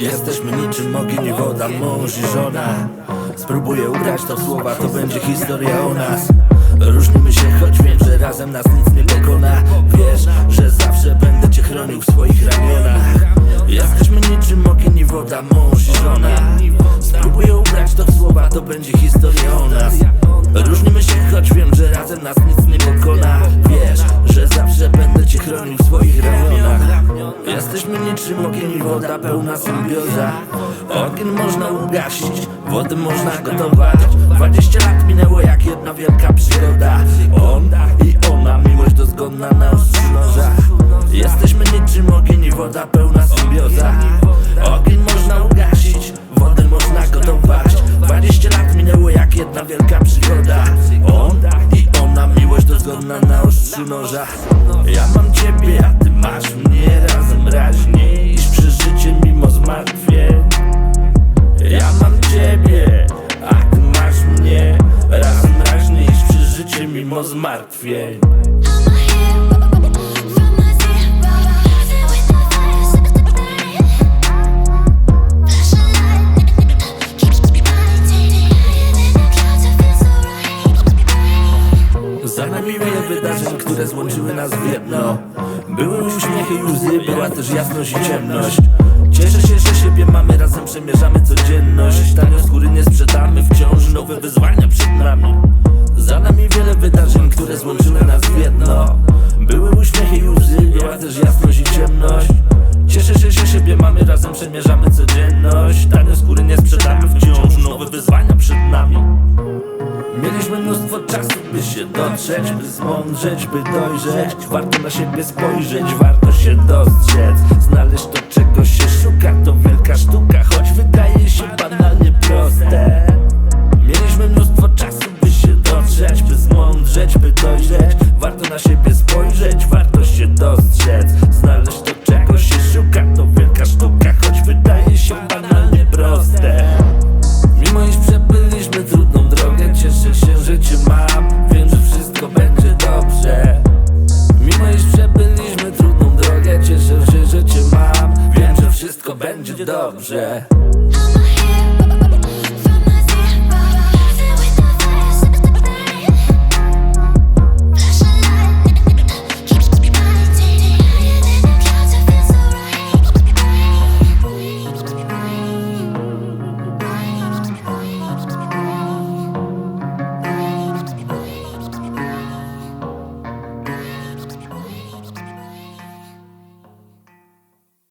Jesteśmy niczym ogień i woda, mąż i żona. Spróbuję ugrać to słowa, to będzie historia o nas. Różnimy się, choć wiem, że razem nas nic nie pokona. Wiesz, że zawsze będę cię chronił w swoich ramionach. Jesteśmy niczym ogień i woda, mąż i żona. Spróbuję ugrać to słowa, to będzie historia o nas. Jesteśmy niczym ogień i woda, pełna symbioza. Ogień można ugasić, wodę można gotować. 20 lat minęło jak jedna wielka przygoda On i ona, miłość dozgodna na ostrzu noża. Jesteśmy niczym ogień i woda, pełna symbioza. Ogień można ugasić, wodę można gotować. 20 lat minęło jak jedna wielka przygoda On i ona, miłość dozgodna na ostrzu noża. Ja mam ciebie, masz mnie Razem raźniej iść przez życie mimo zmartwień. Ja mam ciebie, a ty masz mnie. Razem raźniej iść przez życie mimo zmartwień. Za nami wiele wydarzeń, które złączyły nas w jedno Były uśmiechy i łzy, była też jasność i ciemność. Cieszę się, że siebie mamy, razem przemierzamy codzienność. Tanio skóry nie sprzedamy, wciąż nowe wyzwania przed nami Mieliśmy mnóstwo czasu, by się dotrzeć, by zmądrzeć, by dojrzeć. Warto na siebie spojrzeć, warto się dostrzec dobrze.